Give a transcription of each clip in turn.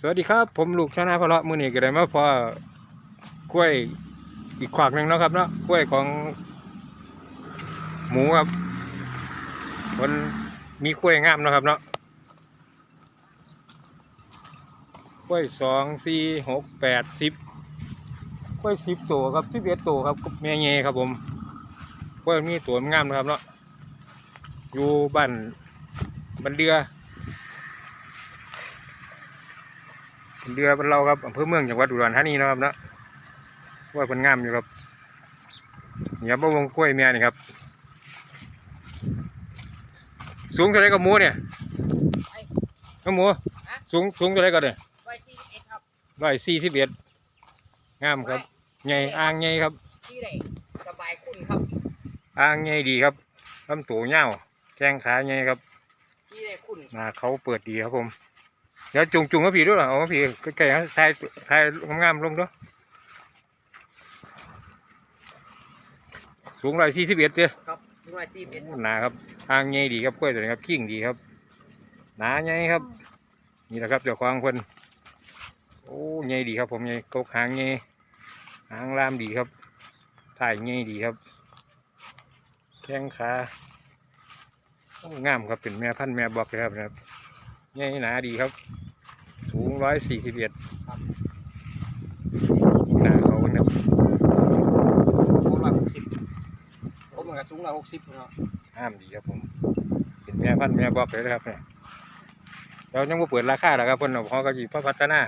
สวัสดีครับ ผมลูกชนาพะละมือนี้ก็ได้มาพอกล้วยอีกขวากหนึ่งเนาะครับเนาะกล้วยของ หมูครับมันมีกล้วยงามเนาะครับเนาะกล้วยสองสี่หกแปดสิบกล้วยสิบตัวครับสิบเอ็ดตัวครับกับแม่เงครับผมกล้วยมีตัวงามนะครับเนาะอยู่บ้านบันเดือ เรือเป็นเราครับอำเภอเมืองจังหวัดอุดรธานีเนาะครับเนาะกล้วยเป็นงามอยู่ครับเนี่ยบวงกล้วยเมียนี่ครับ สูงเท่าไรกับหมูเนี่ยกับหมูสูงสูงเท่าไรก็เนี่ยร้อยสี่สิบเอ็ดครับร้อยสี่สิบเอ็ดงามครับใหญ่อ่างใหญ่ครับที่ไหนสบายคุณครับอ่างใหญ่ดีครับลำตัวเงาวแข้งขาใหญ่ครับที่ไหนคุณหน้าเขาเปิดดีครับผม เดี๋ยวจุงจุงๆมาผีด้วยเหรอเอามาผีใกล้ๆถ่ายถ่ายงามๆลงด้วยสูงร้อยสี่สิบเอ็ดเจ้ครับร้อยสี่สิบเอ็ดหนาครับทางใหญ่ดีครับกล้วยตัวนี้ครับขิงดีครับ หนาใหญ่ครับ นี่แหละครับเจ้าของคนโอ้ใหญ่ดีครับ ผมใหญ่กกหางใหญ่หางลามดีครับ ถ่ายใหญ่ดีครับ แข้งขาโอ้งามครับเป็นแม่พันธุ์แม่บอกเลยครับนะครับใหญ่หนาดีครับ สูงร้อยสี่สิบเอ็ดหนาเขาครับผมร้อยหกสิบผมมันก็สูงร้อยหกสิบเนาะห้ามดีครับผม เป็นแม่พันธุ์แม่บอกเลยนะครับเนี่ยเรายังไม่เปิดราคาหรอกครับเพิ่นเอาเขาก็จีพัฒนา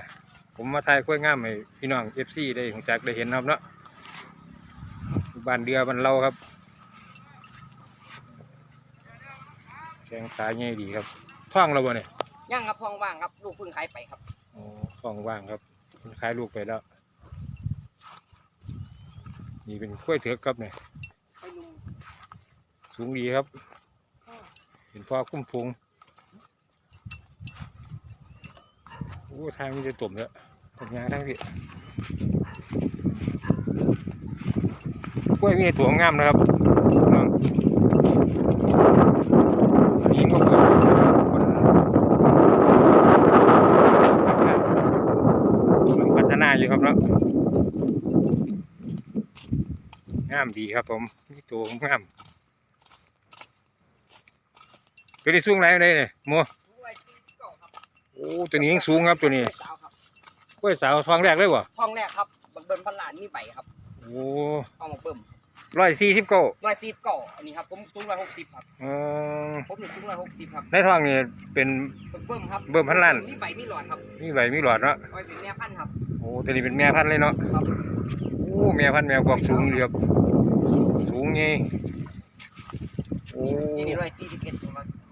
ผมมาทายกล้วยงามให้พี่น้องเอฟซีได้รู้จักได้เห็นนะครับเนาะบ้านเดือบ้านเราครับแข้งขาใหญ่ดีครับท้องเราบ่เนี่ย ย่างครับพองว่างครับ ลูกเพิ่งขายไปครับโอ้ท้องว่างครับขายลูกไปแล้ว นี่เป็นกล้วยเถือกครับเนี่ยไปลุงสูงดีครับ เป็นพ่อคุ้มพุงโอ้ทางมีจะตุ่มแล้วตุ่มยางทั้งพี่กล้วยมีตัวงามนะครับน้องอันนี้ก็เปิดคนกำลังพัฒนา อยู่ครับเนาะงามดีครับผมมีตัวงามตัวนี้สูงไรได้เนี่ยโมร้อยสี่สิบเก้าครับโอ้ตัวนี้ยังสูงครับตัวนี้สาวครับกล้วยสาวทองแรกเลยวะห้องแรกครับบักเบิ้มพันล้านมีใบครับโอ้ห้องบักเบิ้มร้อยสี่สิบเก้าร้อยสี่สิบเก้าอันนี้ครับผมสูงร้อยหกสิบครับออผมนี่สูงร้อยหกสิบครับในทองนี่เป็นบักเบิ้มครับเบิ้มพันล้านมีใบมีหลอดครับมีใบมีหลอดเนาะไว้เป็นแม่พันธุ์ครับ โอ้ตัวนี้เป็นแม่พันธุ์เลยเนาะครับโอ้แม่พันธุ์แม่กวากสูงเลยครับสูงไงโอ้นี่นี่ร้อยสี่สิบเอ็ด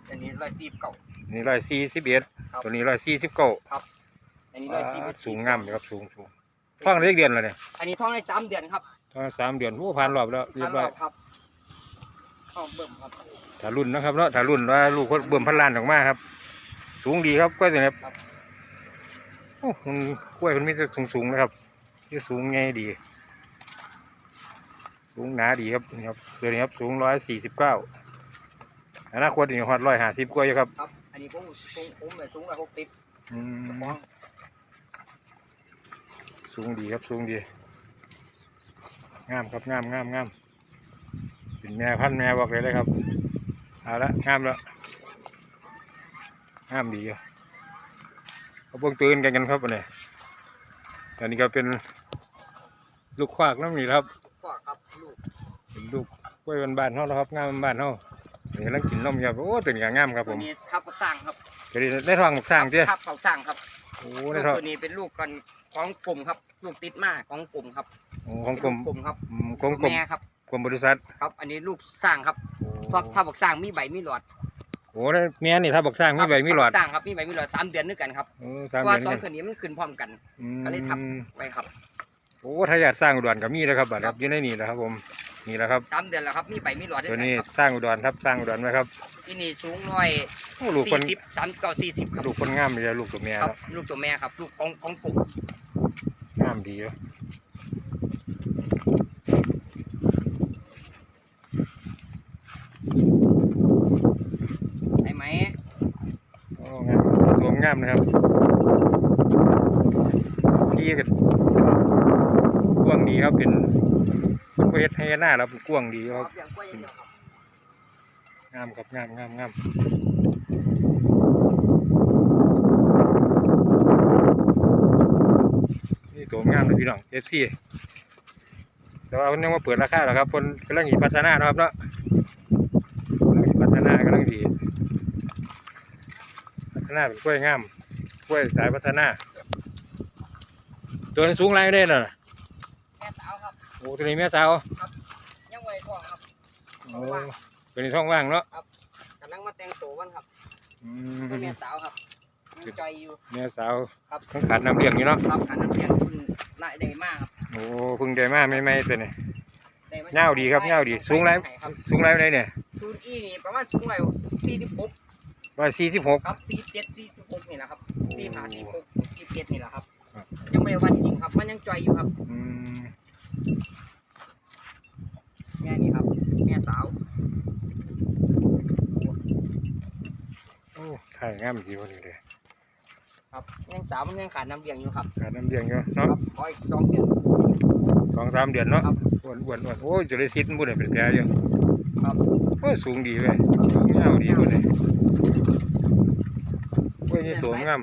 อันนี้ร้อยสี่สิบเก้านี่ร้อยสี่สิบเอ็ดครับตัวนี้ร้อยสี่สิบเก้าอันนี้ร้อยสี่สิบสูงงามเลยครับสูงสูงท้องเล็กเดือนเลยเนี่ยอันนี้ท้องได้สามเดือนครับท้องสามเดือนโอ้ผ่านรอบแล้วเรียบร้อยครับห้องเบิ่มครับถ้ารุ่นนะครับเนาะถ้ารุ่นว่าลูกคนเบิ่มพันล้านออกมาครับ สูงดีครับกล้วยตัวนี้ครับ โอ้มันกล้วยมันมีแต่สูงสูงๆนะครับที่สูงไงดี สูงหนาดีครับนี่ครับตัวนี้ครับสูงร้อยสี่สิบเก้าอนาคตนี่ฮอดร้อยห้าสิบกว่าอยู่ครับครับ อันนี้ผมผมผมเลยสูงร้อยหกสิบอืมสูงดีครับสูงดี งามครับงามงามงามเป็นแม่พันธุ์แม่บอกเลยเลยครับเอาละงามแล้วงามดีอยู่ เขาเพิ่งตื่นกันกันครับวันนี้ตอนนี้ก็เป็นลูกควากน้ำนี่ครับขวาครับลูกเป็นลูกกล้วยบ้านๆเขาแล้วครับงามบ้านๆเขานี่กำลังกินนมอยู่ครับโอ้ตัวนี้ก็งามครับผมนี้ครับเขาสร้างครับนี้ได้ทองหมกสร้างเจ้ครับเขาสร้างครับโอ้ได้ทองตัวนี้เป็นลูกกันของกลุ่มครับ ลูกติดมาของกลุ่มครับของกลุ่มกลุ่มครับของกลมแม่ครับกลมบริษัทครับ อันนี้ลูกสร้างครับถ้าถ้าบอกสร้างมีใบมีหลอด โอ้ได้แม่นี่ถ้าบอกสร้างมีใบมีหลอดถ้าบอกสร้างครับมีใบมีหลอดสามเดือนด้วยกันครับโอ้เพสามราะว่าเดือนสองกันตัวนี้มันขึ้นพร้อมกันอืมก็เลยทับไว้ครับ โอ้ทายาทสร้างอุดรก็มีนะครับบัดครับอยู่ในนี่แหละครับผมนี่แหละครับ สามเดือนแล้วครับมีใบมีหลอดด้วยตัวกันนี้ครับสร้างอุดรครับสร้างอุดรไว้ครับที่นี่สูงร้อยโอ้ลูกคนสี่สิบสามเก้าสี่สิบครับลูกคนงามเลยลูกตัวแม่ครัแล้บวลูกตัวแม่ครับ ลูกของของกลุ่มงามดีเลยได้ไหมโอ้งามนะครับที่กันกว้างดีครับเป็นเป็นประเทศไทยหน้าเราเป็นกว้าครับกล้วยอย่างดีครับงามครับงามงามงามนี่ตัวงามเลยพี่น้องเอฟซีแต่ว่ามันยังมาเปิดราคาหรอกครับคนกำลังหีพัฒนานะครับเนาะกำลังหีพัฒนากำลังหี ฒนาเป็นกล้วยงามกล้วยสายพัฒนา ตัวนี้สูงไรได้ล่ะแม่สาวครับโอ้ตัวนี้แม่สาวยังไว้ท้องครับโอ้ตัวนี้ท้องว่างเนาะกำลังมาแต่งตัววันครับอืมเป็นแม่สาวครับยังจอยอยู่แม่สาวครับต้องขาดน้ำเลี้ยงอยู่เนาะครับขันน้ำเลี้ยงคุณน่าได้มากครับโอ้เพึ่งได้มาไม่ไม่ตัวนี้ได้มเงาวดีครับเงาวดี สูงไรครับสูงไรเลยเนี่ยซูนอีนี่ประมาณสูงไรสี่สิบหก ร้อยสี่สิบหก ครับสี่เจ็ดสี่สิบหกนี่แหละครับสี่ห้าสี่หกสี่เจ็ดนี่แหละครับ ครับ ยังไม่ได้วันจริงครับ มันยังจอยอยู่ครับ อืมแม่นี่ครับ แม่สาวโอ้ถ่ายงามดีวันนี้เลยครับยังสาวมันยังขาดน้ำเลี้ยงอยู่ครับ ขาดน้ำเลี้ยงอยู่คเนาะรับขออีกสองเดือน สองสามเดือนเนาะครับ อ้วนอ้วนอ้วนโอ้ยจะได้ซิดบุญเป็นแผลอยู่ครับ โอ้ยสูงดีเลยสูงเงาวดีบุญเลยโอ้ย นี่ตัวงาม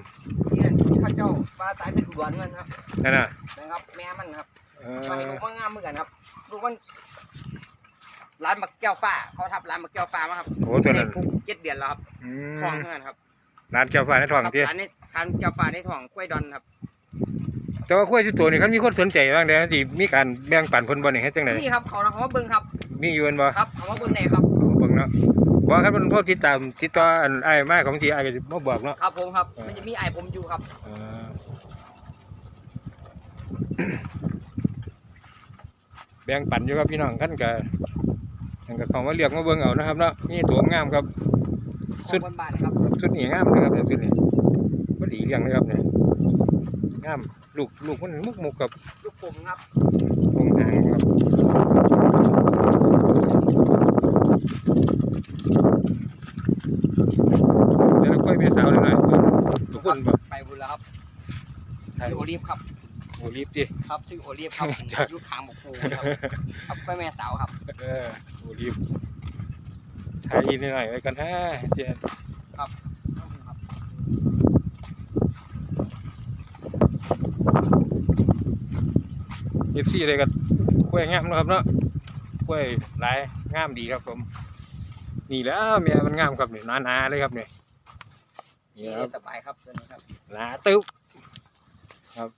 ที่นั่นพระเจ้าปลาสายเป็นอุดรมันครับนั่นน่ะนะครับ แม่มันครับเออมาให้ลูกมันงามเหมือนกันครับลูกมันร้านบักแก้วฟ้า เขาทับร้านบักแก้วฟ้ามาครับโอ้ตัวนั้นได้ปลูกเจ็ดเดือนแล้วครับอืทองมเท่านั้นครับร้านแก้วฟ้าในท้องครับที่ร้านนี้ทานแก้วฟ้าในทองกล้วยดอนครับ แต่ว่าข้อยที่ตัวนี้เขามีคนสนใจบ้างเด้อที่มีการแบ่งปันคนบ่นี่เฮ็ดจังไดนี่ครับเขาเขามาเบิ้งครับ มีอยู่แม่นบ่ครับเขามาเบิ้งไหนครับเบิ่งเนาะ บอกครับมันพวกติดตามติดต่ออันไอ้ายมาของที่ไอ้ายก็สิมาบอกเนาะ ครับผมครับเออมันจะมีไอผมอยู่ครับ เออแบ่งปันอยู่ครับพี่น้องกันก็นั่นก็เขามาเรียกมาเบิ่งเอานะครับเนาะนี่ตัวงามครับ ขสุอด งบนบาทครับ ชุดนี้งามเลยครับเนี่ยชุดนี้บ่ดีเลี้ยงเลยครับเนี่ยงามลูกลูกมันมุกมุกกับลูกผมครับวงหางครับ เดี๋ยวเราค่อยไปสาวเลยหน่อยทุกคนบ่ไปบุญแล้วครับไทยซื้อโอลีฟครับโอลิฟดิครับซื้อโอลีฟครับผมอยู่ข้างบกปูครับครับกล้วยแม่สาวครับเออโอลิฟไทยนิดหน่อยไว้กันฮะเจนครับเอฟซีเลยกันกล้วยงามเนาะครับเนาะกล้วยหลาย งามดีครับผม นี่แหล้วเมียมันงามครับนี่หนาๆเลยครับเนี่ยนี่นี่ครับสบายครับตัวนี้ครับหนาตึ๊บครับ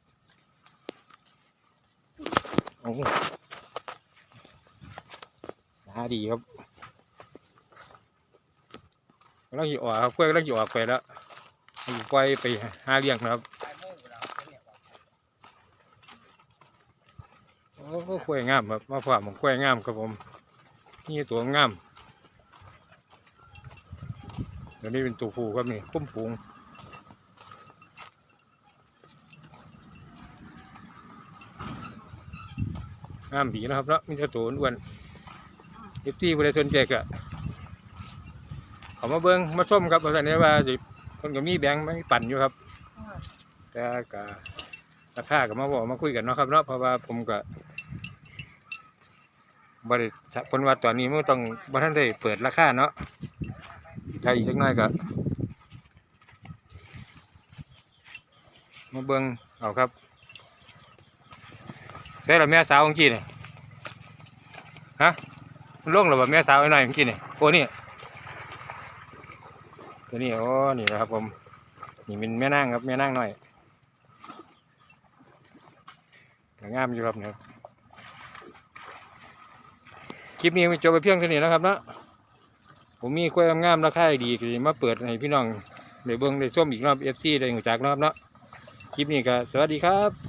โอ้โหหนาดีครับกำลังอยู่ออกครับกล้วยกำลังอยู่ออกไปแล้วอยู่ปล่อยไปหาเลี้ยงนะครับไปโม่งแล้วครับตัวเนี่ยครับโอ้กล้วยงามครับมาฝากผมกล้วยงามครับผม นี่ตัวงามเดี๋ยวนี้เป็นตัวผู้ครับนี่คุ้มฝูงงามดีนะครับเนาะมีแต่ตัวอ้วนเอฟซีบริษัทสนใจกะเขามาเบิ้งมาส้มครับบริษัทนี้ว่าสิคนก็มีแบงค์ไม่ปั่นอยู่ครับ แต่กะราคาก็มาบอกมาคุยกันเนาะครับเนาะเพราะว่าผมก็ บริษัทคนว่าตอนนี้มันต้องบ่ท่านได้เปิดราคาเนาะถ้าอีกเล็กน้อยก็มาเบิ่งเอาครับใช่หรอแม่สาวของกี้นี่ฮะมันลงหรือว่าแม่สาวไอ้น้อยของกี้นี่โอ้นี่ตัวนี้โอ้นี่นะครับผมนี่เป็นแม่นางครับแม่นางหน้อยงามอยู่ครับเนี่ย คลิปนี้มีจบไปเพียงเท่านี้นะครับเนาะผมมีควายงามๆราคาดีก็มาเปิดให้พี่น้องในเบื้องในส้มอีกรอบเอฟซีได้หูจักนะครับเนาะคลิปนี้ก็สวัสดีครับ